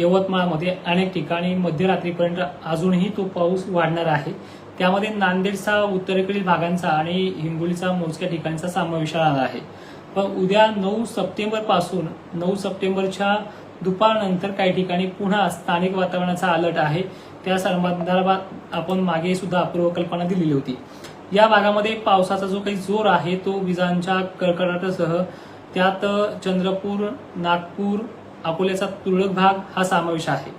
यवतमाळमध्ये अनेक ठिकाणी मध्यरात्रीपर्यंत अजूनही तो पाऊस वाढणार आहे. त्यामध्ये नांदेडचा उत्तरेकडील भागांचा आणि हिंगोलीचा मोजक्या ठिकाणचा समावेश राहणार आहे. पण उद्या नऊ सप्टेंबरपासून नऊ सप्टेंबरच्या दुपारनंतर काही ठिकाणी पुन्हा स्थानिक वातावरणाचा अलर्ट आहे. त्या संदर्भात आपण मागे सुद्धा पूर्वकल्पना दिलेली होती. या भागामध्ये पावसाचा जो काही जोर आहे तो विजांच्या कडकडाटासह त्यात चंद्रपूर नागपूर अकोल्याचा तुरळक भाग हा समावेश आहे.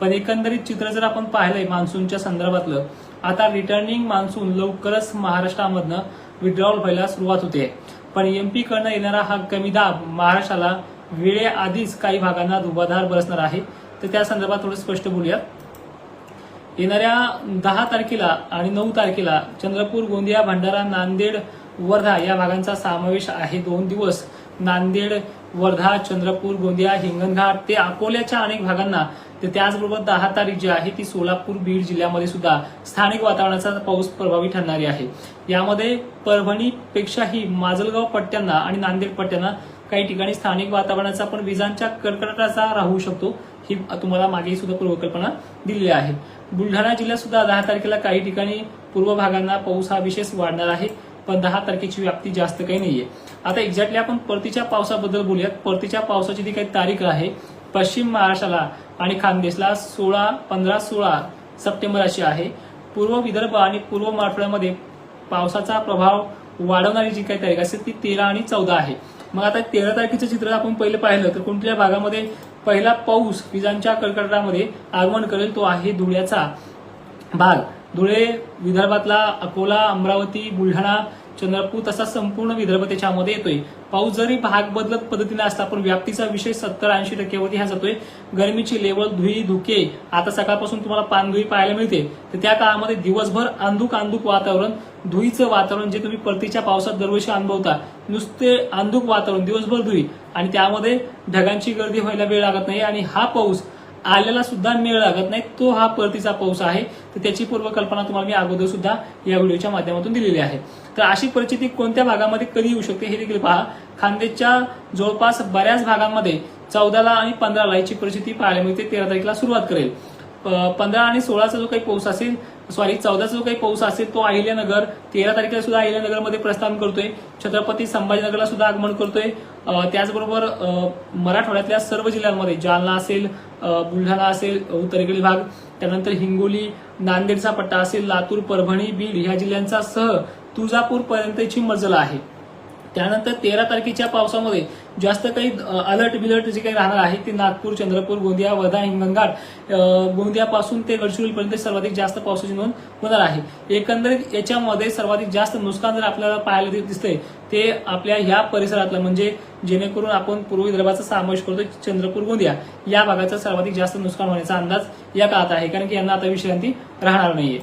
पण एकंदरीत चित्र जर आपण पाहिलंय मान्सूनच्या संदर्भातलं आता रिटर्निंग मान्सून लवकरच महाराष्ट्रामधनं विड्रॉल व्हायला सुरुवात होते. पण एमपी कडनं येणारा हा कमी दाब महाराष्ट्राला वेळेआधीच काही भागांना धुबाधार बरसणार आहे. तर त्या संदर्भात थोडं स्पष्ट बोलूयात येणाऱ्या दहा तारखेला आणि नऊ तारखेला चंद्रपूर गोंदिया भंडारा नांदेड वर्धा या भागांचा समावेश आहे. दोन दिवस नांदेड वर्धा चंद्रपूर गोंदिया हिंगणघाट ते अकोल्याच्या अनेक भागांना तर त्याचबरोबर दहा तारीख जी आहे ती सोलापूर बीड जिल्ह्यामध्ये सुद्धा स्थानिक वातावरणाचा पाऊस प्रभावी ठरणारी आहे. यामध्ये परभणीपेक्षाही माजलगाव पट्ट्यांना आणि नांदेड पट्ट्यांना काही ठिकाणी स्थानिक वातावरणाचा पण विजांच्या कडकडाटाचा राहू शकतो ही तुम्हाला मागे सुद्धा पूर्वकल्पना दिलेली आहे. बुलढाणा जिल्ह्यात सुद्धा दहा तारखेला काही ठिकाणी पूर्व भागांना पाऊस हा विशेष वाढणार आहे. पण दहा तारखेची व्याप्ती जास्त काही नाहीये. आता एक्झॅक्टली आपण परतीच्या पावसाबद्दल बोलूयात. परतीच्या पावसाची जी काही तारीख आहे पश्चिम महाराष्ट्राला आणि खानदेशला सोळा पंधरा सोळा सप्टेंबर अशी आहे. पूर्व विदर्भ आणि पूर्व मराठवाड्यामध्ये पावसाचा प्रभाव वाढवणारी जी काही तारीख असेल ती तेरा आणि चौदा आहे. मग आता तेरा तारखेचं चित्र आपण पहिलं पाहिलं तर कोणत्या भागामध्ये पहिला पाऊस विजांच्या कडकडाटामध्ये आगमन करेल तो आहे धुळ्याचा भाग. धुळे विदर्भातला अकोला अमरावती बुलढाणा चंद्रपूर तसा संपूर्ण विदर्भ त्याच्यामध्ये येतोय. पाऊस जरी भाग बदलत पद्धतीने असला पण व्याप्तीचा विषय सत्तर ऐंशी टक्क्यावरती हा जातोय. गरमीची लेवल धुई धुके आता सकाळपासून तुम्हाला पानधुई पाहायला मिळते. तर त्या काळामध्ये दिवसभर अंधुक अंधुक वातावरण धुईचं वातावरण जे तुम्ही परतीच्या पावसात दरवर्षी अनुभवता नुसते अंधुक वातावरण दिवसभर धुई आणि त्यामध्ये ढगांची गर्दी व्हायला वेळ लागत नाही आणि हा पाऊस आलेला सुद्धा मेळ लागत नाही. तो हा परतीचा पाऊस आहे. तर त्याची पूर्वकल्पना तुम्हाला मी अगोदर सुद्धा या व्हिडिओच्या माध्यमातून दिलेली आहे. तर अशी परिस्थिती कोणत्या भागामध्ये कधी येऊ शकते हे देखील पहा. खानदेशच्या जवळपास बऱ्याच भागांमध्ये चौदाला आणि पंधराला याची परिस्थिती पाहायला मिळते. तेरा तारखेला सुरुवात करेल. पंधरा आणि सोळाचा जो काही पाऊस असेल सॉरी चौदाचा जो काही पाऊस असेल तो अहिल्यानगर तेरा तारखेला सुद्धा अहिल्यानगरमध्ये प्रस्थान करतोय. छत्रपती संभाजीनगरला सुद्धा आगमन करतोय. त्याचबरोबर मराठवाड्यातल्या सर्व जिल्ह्यांमध्ये जालना असेल बुलढाणा असेल उत्तरेकडील भाग त्यानंतर हिंगोली नांदेडचा पट्टा असेल लातूर परभणी बीड ह्या जिल्ह्यांचा सह तुळजापूर पर्यंतची मजल आहे. त्यानंतर तेरा तारखेच्या पावसामध्ये जास्त काही अलर्ट बिलर्ट जे काही राहणार आहे ते नागपूर चंद्रपूर गोंदिया वर्धा हिंगणघाट गोंदियापासून ते गडचिरोलीपर्यंत सर्वाधिक जास्त पावसाची नोंद होणार आहे. एकंदरीत याच्यामध्ये सर्वाधिक जास्त नुकसान जर आपल्याला पाहायला दिसतंय ते आपल्या ह्या परिसरातलं म्हणजे जेणेकरून आपण पूर्व विदर्भाचा समावेश करतो चंद्रपूर गोंदिया या भागाचं सर्वाधिक जास्त नुकसान होण्याचा अंदाज या काळात आहे कारण की यांना आता विश्रांती राहणार नाहीये.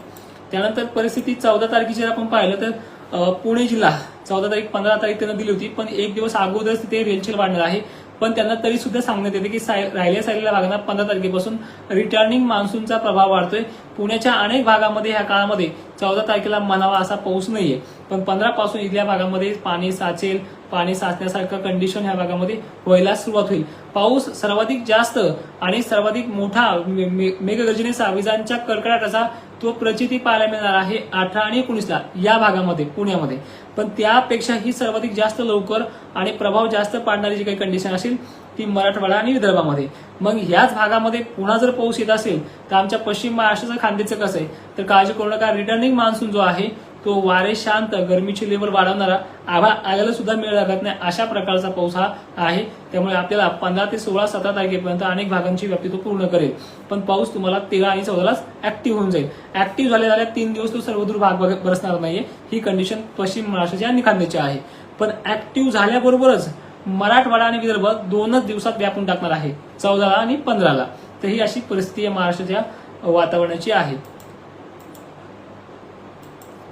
त्यानंतर परिस्थिती चौदा तारखेची जर आपण पाहिलं तर पुणे जिल्हा चौदा तारीख पंधरा तारीख त्यांना दिली होती. पण एक दिवस अगोदरच तिथे रेलचेल वाढणार आहे. पण त्यांना तरी सुद्धा सांगण्यात येते की राहिल्या सायलेल्या भागांना पंधरा तारखेपासून. रिटर्निंग मान्सूनचा प्रभाव वाढतोय. पुण्याच्या अनेक भागामध्ये ह्या काळामध्ये चौदा तारखेला म्हणावा असा पाऊस नाहीये. पण पंधरा पासून इथल्या भागामध्ये पाणी साचेल पाणी साचण्यासारखं कंडिशन ह्या भागामध्ये व्हायला सुरुवात होईल. पाऊस सर्वाधिक जास्त आणि सर्वाधिक मोठा मे- मेघगर्जनेचा विजांच्या कडकडाटाचा तो प्रचिती पाहायला मिळणार आहे अठरा आणि एकोणीसला या भागामध्ये पुण्यामध्ये. पण त्यापेक्षा ही सर्वाधिक जास्त लवकर आणि प्रभाव जास्त पाडणारी जी काही कंडिशन असेल ती मराठवाडा आणि विदर्भामध्ये. मग ह्याच भागामध्ये पुन्हा जर पाऊस येत असेल तर आमच्या पश्चिम महाराष्ट्राचं खांद्याचं कसं आहे? तर काळजी करू नका. रिटर्निंग मान्सून जो आहे तो वारे शांत गरमीची लेवल वाढवणारा आभा आल्याला सुद्धा मेळ लागत नाही. अशा प्रकारचा पाऊस हा आहे. त्यामुळे आपल्याला पंधरा ते सोळा सतरा तारखेपर्यंत अनेक भागांची व्याप्ती तो पूर्ण करेल. पण पाऊस तुम्हाला तेरा आणि चौदालाच ऍक्टिव्ह होऊन जाईल. ऍक्टिव्ह झाले झाल्या तीन दिवस तो सर्वदूर भाग बरसणार नाहीये. ही कंडिशन पश्चिम महाराष्ट्राची आणि खांद्याची आहे. पण ऍक्टिव्ह झाल्याबरोबरच मराठवाडा आणि विदर्भ दोनच दिवसात व्यापून टाकणार आहे. चौदाला आणि पंधराला. तर ही अशी परिस्थिती महाराष्ट्राच्या वातावरणाची आहे.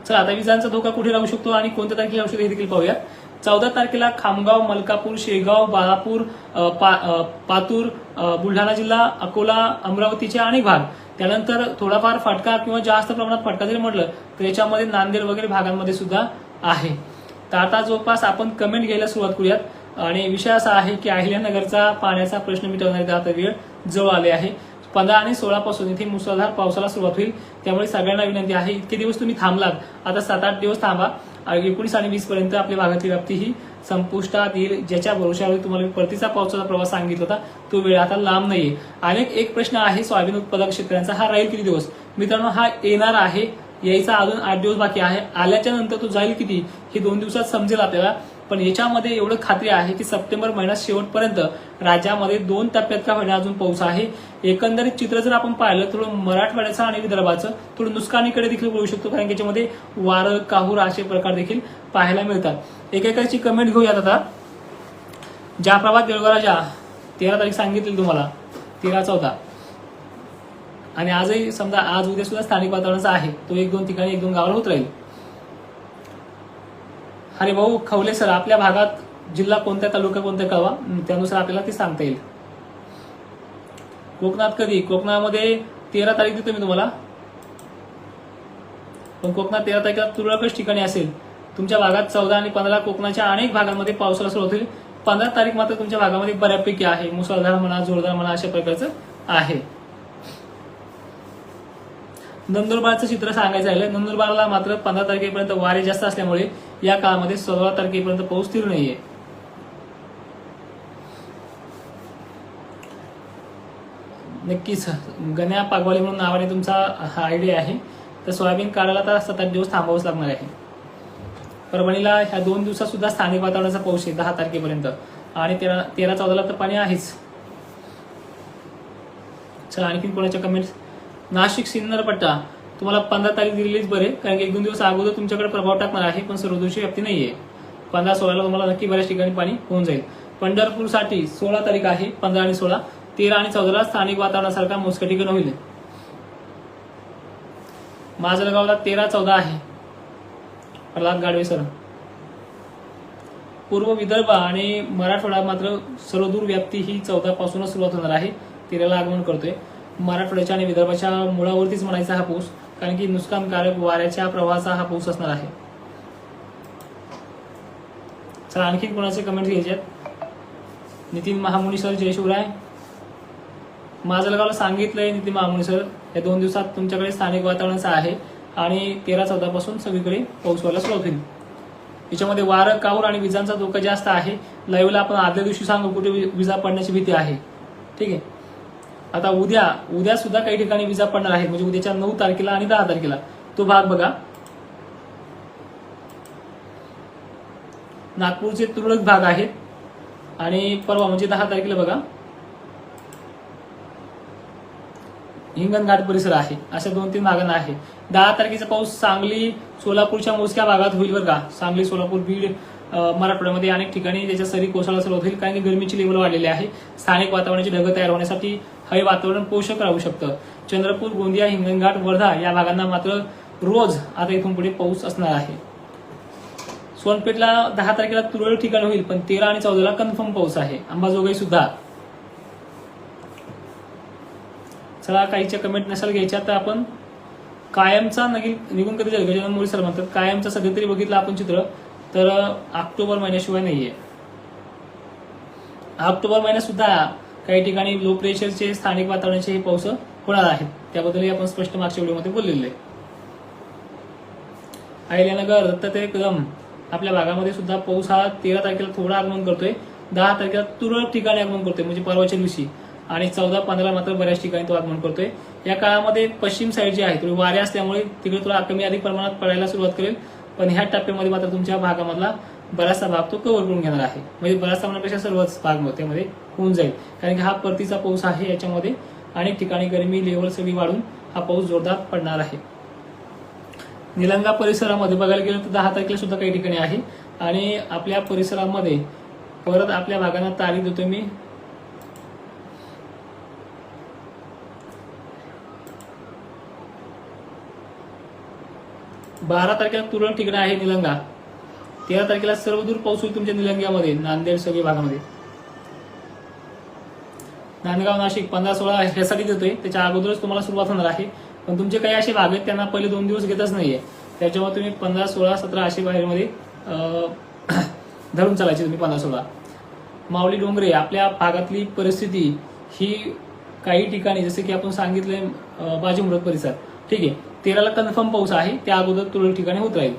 चला आता विजांचा धोका कुठे राहू शकतो आणि कोणत्या तारखेला राहू शकतो हे देखील पाहूया. चौदा तारखेला खामगाव मलकापूर शेगाव बाळापूर पा- पातूर बुलढाणा जिल्हा अकोला अमरावतीचे अनेक भाग. त्यानंतर थोडाफार फटका किंवा जास्त प्रमाणात फटका जरी म्हटलं तर याच्यामध्ये नांदेड वगैरे भागांमध्ये सुद्धा आहे. तर आता जवळपास आपण कमेंट घ्यायला सुरुवात करूयात. आणि विषय असा आहे की अहिल्यानगरचा पाण्याचा प्रश्न मिटवण्याचा आता वेळ जवळ आले आहे. पंधरा आणि सोळा पासून इथे मुसळधार पावसाला सुरुवात होईल. त्यामुळे सगळ्यांना विनंती आहे इतके दिवस तुम्ही थांबलात. आता सात आठ दिवस थांबा. एकोणीस आणि वीस पर्यंत आपल्या भागातली व्याप्ती ही संपुष्टात येईल ज्याच्या भरोशावर तुम्हाला परतीचा पावसाचा प्रवास सांगितला होता. तो वेळ आता लांब नाहीये. अनेक एक प्रश्न आहे सोयाबीन उत्पादक शेतकऱ्यांचा हा राहील किती दिवस? मित्रांनो हा येणार आहे. यायचा अजून आठ दिवस बाकी आहे. आल्याच्यानंतर तो जाईल किती? हे दोन दिवसात समजेल आपल्याला. पण याच्यामध्ये एवढं खात्री आहे की सप्टेंबर महिन्यात शेवटपर्यंत राज्यामध्ये दोन टप्प्यात का होईना अजून पाऊस आहे. एकंदरीत चित्र जर आपण पाहिलं थोडं मराठवाड्याचं आणि विदर्भाचं थोडं नुकसानीकडे देखील बोलू शकतो कारण याच्यामध्ये वारं काहूर असे प्रकार देखील पाहायला मिळतात. एकेकाची कमेंट घेऊयात आता. ज्या प्रभात देवळराजा तेरा तारीख सांगितली तुम्हाला तेरा चौदा. आणि आजही समजा आज उद्या सुद्धा स्थानिक वातावरणाचा आहे. तो एक दोन ठिकाणी एक दोन गावाला होत राहील. अरे भाऊ खवले सर आपल्या भागात जिल्हा कोणत्या तालुका कोणत्या कळवा? त्यानुसार आपल्याला ते सांगता येईल. कोकणात कधी? कोकणामध्ये तेरा तारीख देतो मी तुम्हाला. पण कोकणात तेरा तारखेला तुरळकच ठिकाणी असेल. तुमच्या भागात चौदा आणि पंधरा कोकणाच्या अनेक भागांमध्ये पावसाला सुरुवात होईल. पंधरा तारीख मात्र तुमच्या भागामध्ये बऱ्यापैकी आहे. मुसळधार म्हणा जोरदार म्हणा अशा प्रकारचं आहे. नंदुरबारचं चित्र सांगायचं आहे नंदुरबारला मात्र पंधरा तारखेपर्यंत वारे जास्त असल्यामुळे या काळामध्ये सोळा तारखेपर्यंत पाऊस स्थिर नाहीये. नक्कीच गण्या पागवाली म्हणून नावाने तुमचा हा आयडिया आहे. तर सोयाबीन काढायला तर सात आठ दिवस थांबावंच लागणार आहे. परभणीला ह्या दोन दिवसात सुद्धा स्थानिक वातावरणाचा पाऊस आहे दहा तारखेपर्यंत. आणि तेरा तेरा चौदाला तर पाणी आहेच. चला आणखीन कोणाच्या कमेंट्स नाशिक सिन्नर पट्टा. तुम्हाला पंधरा तारीख दिलेलीच बरे कारण की एक दोन दिवस अगोदर तुमच्याकडे प्रभाव टाकणार आहे पण सर्वदोषी व्याप्ती नाहीये. पंधरा सोळाला तुम्हाला नक्की बऱ्याच ठिकाणी पाणी होऊन जाईल. पंढरपूरसाठी सोळा तारीख आहे पंधरा आणि सोळा. तेरा आणि चौदाला स्थानिक वातावरणासारखा मोजक्या ठिकाण होईल. माजलगावला तेरा चौदा आहे. प्रल्हाद गाडवे सर. पूर्व विदर्भ आणि मराठवाडा मात्र सर्वदूर व्याप्ती ही चौदा पासूनच सुरुवात होणार आहे. तेराला आगमन करतोय. मराठवाड्याच्या आणि विदर्भाच्या मुळावरतीच म्हणायचा हा पाऊस कारण की नुकसानकारक वाऱ्याच्या प्रवाहाचा हा पाऊस असणार आहे. चला आणखीन कोणाचे कमेंट घ्यायच्यात नितीन महामुनी सर जय शिवराय. माझलगावला सांगितलंय नितीन महामुनी सर या दोन दिवसात तुमच्याकडे स्थानिक वातावरणाचं आहे आणि तेरा चौदा पासून सगळीकडे पाऊस व्हायला सुरुवात होईल. याच्यामध्ये वारं काऊर आणि विजांचा धोका जास्त आहे. लाईव्हला आपण आदल्या दिवशी सांगू कुठे विजा पडण्याची भीती आहे. ठीक आहे? आता उद्या उद्या सुद्धा काही ठिकाणी विजा पडणार आहेत म्हणजे उद्याच्या नऊ तारखेला आणि दहा तारखेला. तो भाग बघा. नागपूरचे तुरळक भाग आहेत. आणि परवा म्हणजे दहा तारखेला बघा. हिंगणघाट परिसर आहे. अशा दोन तीन भागांना आहे. दहा तारखेचा पाऊस सांगली सोलापूरच्या मोजक्या भागात होईल बरं का. सांगली सोलापूर बीड मराठवाड्यामध्ये अनेक ठिकाणी त्याच्या सरी कोसळा सुरुवात होईल कारण की गरमीची लेवल वाढलेली आहे. स्थानिक वातावरणाची ढगं तयार होण्यासाठी हे वातावरण पोषक राहू शकतं. चंद्रपूर गोंदिया हिंगणघाट वर्धा या भागांना मात्र रोज आता इथून पुढे पाऊस असणार आहे. सोनपेठला दहा तारखेला तुरळक ठिकाण होईल पण तेरा आणि चौदाला कन्फर्म पाऊस आहे. अंबाजोगाई सुद्धा. चला काहीच्या कमेंट नसेल घ्यायच्या तर आपण कायमचा नवीन निघून कधी जाईल? गजानन मोरे सर म्हणतात कायमचा सध्या तरी बघितलं आपण चित्र. तर ऑक्टोबर महिन्याशिवाय नाहीये. ऑक्टोबर महिन्यात सुद्धा काही ठिकाणी लो प्रेशरचे स्थानिक वातावरणाचे हे पाऊस होणार आहेत. त्याबद्दलही आपण स्पष्ट मागच्या व्हिडिओमध्ये बोललेलो आहे. अहिल्यानगर दत्तात्रय कदम आपल्या भागामध्ये सुद्धा पाऊस हा तेरा तारखेला थोडा आगमन करतोय. दहा तारखेला तुरळक ठिकाणी आगमन करतोय म्हणजे परवाच्या दिवशी. आणि चौदा पंधरा मात्र बऱ्याच ठिकाणी तो आगमन करतोय. या काळामध्ये पश्चिम साईड जी आहे थोडी वारे असल्यामुळे तिकडे थोडा कमी अधिक प्रमाणात पडायला सुरुवात करेल. पण ह्या टप्प्यामध्ये मात्र तुमच्या भागामधला बराचसा भाग तो कव्हर करून घेणार आहे. म्हणजे बराचसा म्हणण्यापेक्षा सर्वच भाग त्यामध्ये होऊन जाईल. कारण की हा परतीचा पाऊस आहे याच्यामध्ये अनेक ठिकाणी गरमी लेवल सगळी वाढून हा पाऊस जोरदार पडणार आहे. निलंगा परिसरामध्ये बघायला गेलं तर दहा तारखेला सुद्धा काही ठिकाणी आहे. आणि आपल्या परिसरामध्ये परत आपल्या भागांना तारीख देतो मी. बारा तारखेला तुरळक ठिकाण आहे निलंगा. तेरा तारखेला सर्वदूर पाऊस होईल तुमच्या निलंग्यामध्ये नांदेड सगळे भागामध्ये. नांदगाव नाशिक पंधरा सोळा ह्यासाठी देतोय. त्याच्या अगोदरच तुम्हाला सुरुवात होणार आहे. पण तुमचे काही असे भाग आहेत त्यांना पहिले दोन दिवस घेतच नाहीये. त्याच्यामुळे तुम्ही पंधरा सोळा सतरा असे बाहेरमध्ये धरून चालायचे तुम्ही पंधरा सोळा. माऊली डोंगरे आपल्या भागातली परिस्थिती ही काही ठिकाणी जसे की आपण सांगितले बाजीमुरत परिसर. ठीक आहे. तेराला कन्फर्म पाऊस आहे त्या अगोदर तुरळक ठिकाणी होत राहील.